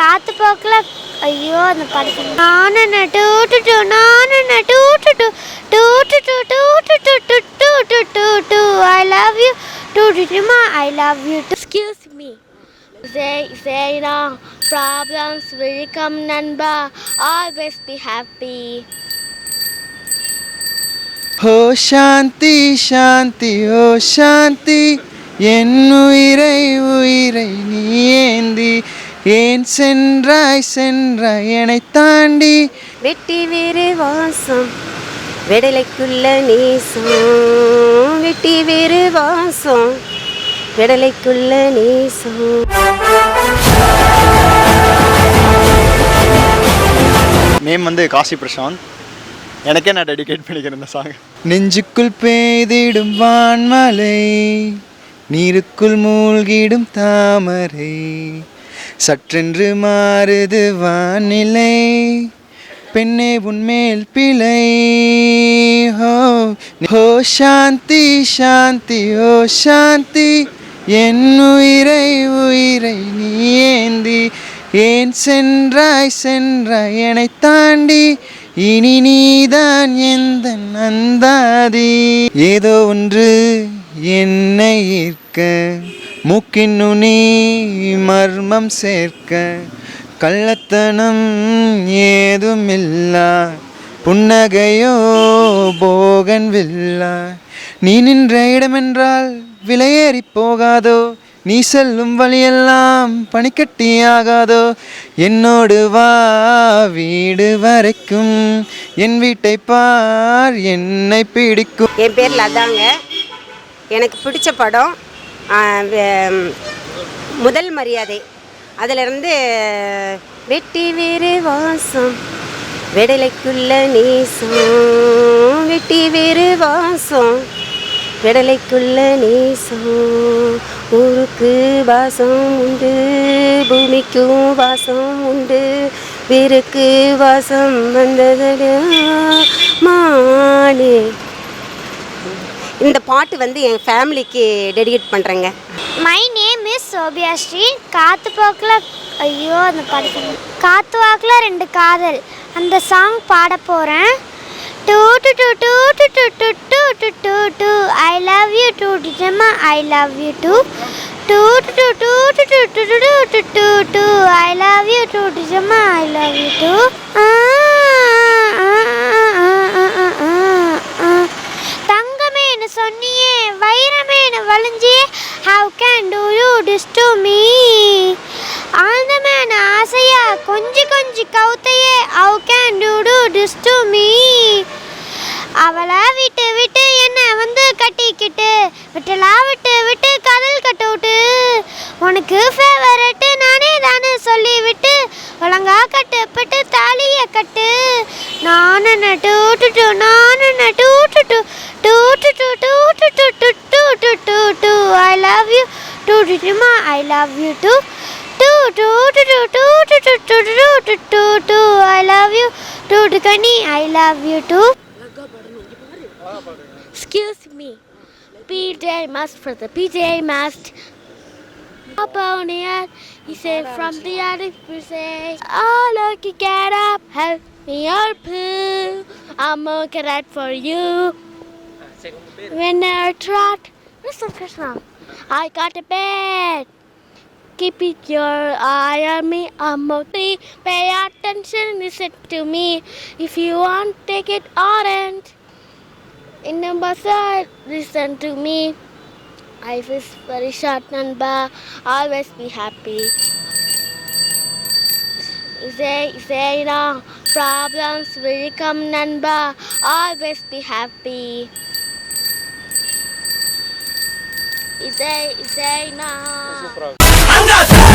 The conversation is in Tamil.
காத்து போக்கில் ஐயோ அந்த படத்தில் நானு டூட்டு டு டூட்டு நானு டூ டூட்டு டூ டூ டூ டூ டூ டூ டூ டூ ஐ லவ் யூ டூ டு I love you two excuse me Say, problems welcome நண்பா ஆல்வேஸ் பி ஹாப்பி Always ஓ சாந்தி சாந்தி ஓ சாந்தி என் உயிரை உயிரை நீ ஏந்தி ஏன் சென்றாய் சென்றாய் என்னை தாண்டி? வெட்டி வேறு வாசம் விடலைக்குள்ள நேசம். வெட்டி வேறு வாசம் விடலைக்குள்ள நேசம். நேம் வந்து காசி பிரசாந்த். எனக்கே நான் டெடிகேட் பண்ணிக்கிறேன் இந்த சாங் நெஞ்சுக்குள் பெய்திடும் வான்மலை நீருக்குள் மூழ்கிடும் தாமரை. சற்றென்று மாறுது வானிலை. பெண்ணே உன்மேல் பிழை. ஹோ ஹோ சாந்தி சாந்தி ஓ சாந்தி. என் உயிரை உயிரை நீ ஏந்தி. ஏன் சென்றாய் சென்றாய் என்னை தாண்டி. இனி நீதான் எந்த நந்தாதி. ஏதோ ஒன்று என்னை ஈர்க்க. மூக்கின் நுனி மர்மம் சேர்க்க கள்ளத்தனம் ஏதுமில்லா. புன்னகையோ போகன் வில்லா. நீ நின்ற இடமென்றால் விலையேறி போகாதோ. நீ செல்லும் வழியெல்லாம் பனிக்கட்டியாகாதோ. என்னோடு வா வீடு வரைக்கும். என் வீட்டை பார் என்னை பிடிக்கும். என் பேர் லதாங்க எனக்கு பிடிச்ச படம் முதல் மரியாதை. அதிலிருந்து வெட்டி வேறு வாசம் விடலைக்குள்ள நேசம் வெட்டி வேறு வாசம் விடலைக்குள்ள நேசம் ஊருக்கு வாசம் உண்டு பூமிக்கும் வாசம் உண்டு வீருக்கு வாசம் வந்ததடா மானே. இந்த பாட்டு வந்து என் ஃபேமிலிக்கு டெடிகேட் பண்ணுறேங்க my name is Sophia Sri காத்து போக்கில் ஐயோ அந்த பாட்டு காத்து வாக்கில் ரெண்டு காதல் அந்த சாங் பாட போகிறேன் டூ டு டூ டூ டு டூ டூ டூ டு டூ டூ ஐ லவ் யூ டூ டிஜமா ஐ லவ் யூ டூ டூ டு டூ டூ டு டூ டூ டூ டூ டு டூ டூ ஐ லவ் யூ டூ டிஜமா I love you two how can do you this to me ஆசையா கொஞ்சி கொஞ்சி கவுத்தையே how can do to this to me அவளா விட்டு விட்டு என்ன வந்து கட்டிக்கிட்டு விட்டலா விட்டு விட்டு கதல் கட்டு விட்டு உனக்கு ஃபேவரட்டு நானே தானே சொல்லி விட்டு ஒழுங்கா கட்டுப்பட்டு தாலிய கட்டு. நானு டூ டூ நானு டூ டூ டூ டு டூ டூ டு டூ டூ டூ Rituma, I love you too. Too, too, too, too, too, too, too, too, too, too, too, too, I love you. Too, Dukani, I love you too. Excuse me. PJ must for the PJ must. Up on the earth, he said from the attic we say, Oh look, you get up, help me or poo. I'm a cat for you. When I trot, listen, Krishna, I got a bed. Keep it your eye on me, I'm tree. Pay attention, listen to me. If you want, take it orange. In number side, listen to me. Life is very short, Nanba. Always be happy. Say, say no. problems will come, Nanba. Always be happy. Is é, isso é, não. Mas